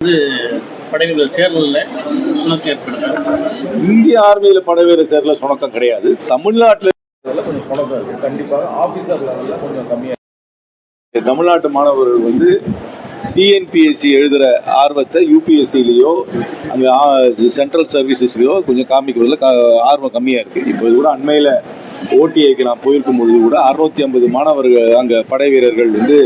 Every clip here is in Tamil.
வந்து படைவீரர் சேரல சுணக்கம் ஏற்படுத்தாங்க இந்திய ஆர்மியில் படைவீரர் சேர்ல சுணக்கம் கிடையாது. தமிழ்நாட்டில் கொஞ்சம் சுணக்கம் கண்டிப்பாக ஆஃபீஸர் லெவலில் கொஞ்சம் கம்மியாக தமிழ்நாட்டு மாணவர்கள் வந்து டிஎன்பிஎஸ்சி எழுதுகிற ஆர்வத்தை யூபிஎஸ்சிலேயோ அங்கே சென்ட்ரல் சர்வீசஸ்லையோ கொஞ்சம் காமிக்கிறதுல ஆர்வம் கம்மியாக இருக்குது இப்போ இது கூட அண்மையில் ஓடிஐக்கு நான் போயிருக்கும் பொழுது கூட அறுநூத்தி ஐம்பது மாணவர்கள் அங்கே படை வீரர்கள் வந்து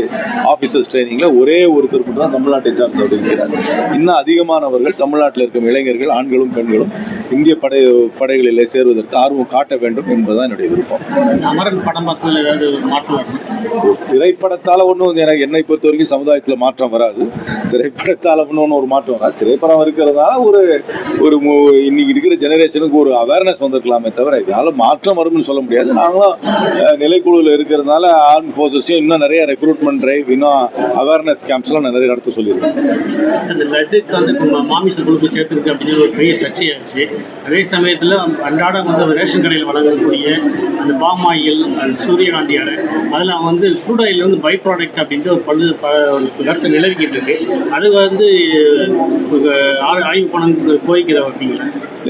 ஆஃபீஸர்ஸ் ட்ரைனிங்கில் ஒரே ஒருத்தர் மட்டும் தான் தமிழ்நாட்டை சார்ந்தவர் இருக்கிறார் இன்னும் அதிகமானவர்கள் தமிழ்நாட்டில் இருக்கும் இளைஞர்கள் ஆண்களும் பெண்களும் இந்திய படை படைகளில் சேருவதற்கு ஆர்வம் காட்ட வேண்டும் என்பதுதான் என்னுடைய விருப்பம். அமரன் படம் பார்த்ததுல ஏதாவது மாற்றம் திரைப்படத்தால் ஒன்றும் எனக்கு என்னை பொறுத்த வரைக்கும் சமுதாயத்தில் மாற்றம் வராது. திரைப்படத்தால் ஒன்றும் ஒரு மாற்றம் வராது. திரைப்படம் இருக்கிறதுனால ஒரு ஒரு இன்னைக்கு இருக்கிற ஜெனரேஷனுக்கு ஒரு அவேர்னஸ் வந்திருக்கலாமே தவிர இதனால மாற்றம் வரும்னு சொல்ல முடியாது. நாங்களும் நிலைக்குழுவில் இருக்கிறதுனால ஆர்ம் ஃபோர்ஸஸையும் இன்னும் நிறைய ரெக்ரூட்மெண்ட் ட்ரைவ் இன்னும் அவேர்னஸ் கேம்ப்ஸ்லாம் நிறைய நடத்த சொல்லியிருக்கோம். அந்த லட்டுக்கு வந்து மாமிச கொழுப்பு சேர்த்துருக்கு அப்படின்னு ஒரு பெரிய சர்ச்சையாச்சு. அதே சமயத்தில் அன்றாடம் வந்து ரேஷன் கடையில் வழங்கக்கூடிய அந்த பாம் ஆயில் அந்த சூரியகாந்தி அடை அதில் வந்து crude ஆயில் வந்து பை ப்ராடக்ட் அப்படின்ட்டு ஒரு பல்லு ப கருத்து நிலவிக்கிட்டு இருக்கு. அது வந்து ஆய்வு பணம் கோரிக்கை அப்படிங்களா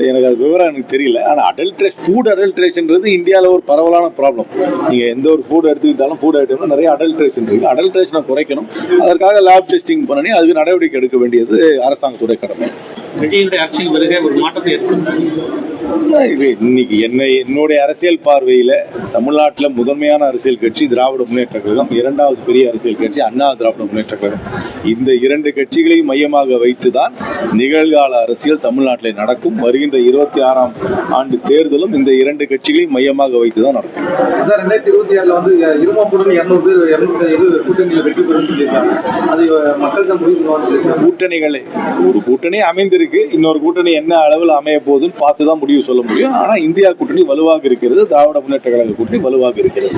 எனக்கு அது விவரம் எனக்கு தெரியல. ஆனால் அடல்ட்ரேஷ் ஃபுட் அடல்ட்ரேஷன்றது இந்தியாவில் ஒரு பரவலான ப்ராப்ளம் நீங்கள் எந்த ஒரு ஃபுட் எடுத்துக்கிட்டாலும் ஃபுட் ஐட்டம்னா நிறைய அடல்ட்ரேஷன் இருக்குது அடல்ட்ரேஷனை குறைக்கணும். அதற்காக லேப் டெஸ்டிங் பண்ணி அதுக்கு நடவடிக்கை எடுக்க வேண்டியது அரசாங்கத்துடைய கடமை. விஜயனுடைய அரசியல் வருகை ஒரு மாற்றத்தை ஏற்படுத்தும்? இது இன்னைக்கு என்னை என்னுடைய அரசியல் பார்வையில் தமிழ்நாட்டில் முதன்மையான அரசியல் கட்சி திராவிட முன்னேற்ற கழகம் இரண்டாவது பெரிய அரசியல் கட்சி அண்ணா திராவிட முன்னேற்ற கழகம். இந்த இரண்டு கட்சிகளையும் மையமாக வைத்து தான் நிகழ்கால அரசியல் தமிழ்நாட்டில் நடக்கும். வருகின்ற இருபத்தி ஆறாம் ஆண்டு தேர்தலும் இந்த இரண்டு கட்சிகளையும் மையமாக வைத்து தான் நடக்கும். அதான் ரெண்டாயிரத்தி இருபத்தி ஆறுல வந்து இருமாப்புடன் இரநூறு பேர் ஐம்பது கூட்டணியில் வெற்றி பெறும் சொல்லியிருக்காங்க. அது மக்கள் தான் முடிவு கூட்டணிகளை ஒரு கூட்டணி அமைந்திருக்கு இன்னொரு கூட்டணி என்ன அளவில் அமைய போகுதுன்னு பார்த்து தான் முடிவு சொல்ல முடியும். ஆனால் இந்தியா கூட்டணி வலுவாக இருக்கிறது திராவிட முன்னேற்ற கழக கூட்டணி வலுவாக இருக்கிறது.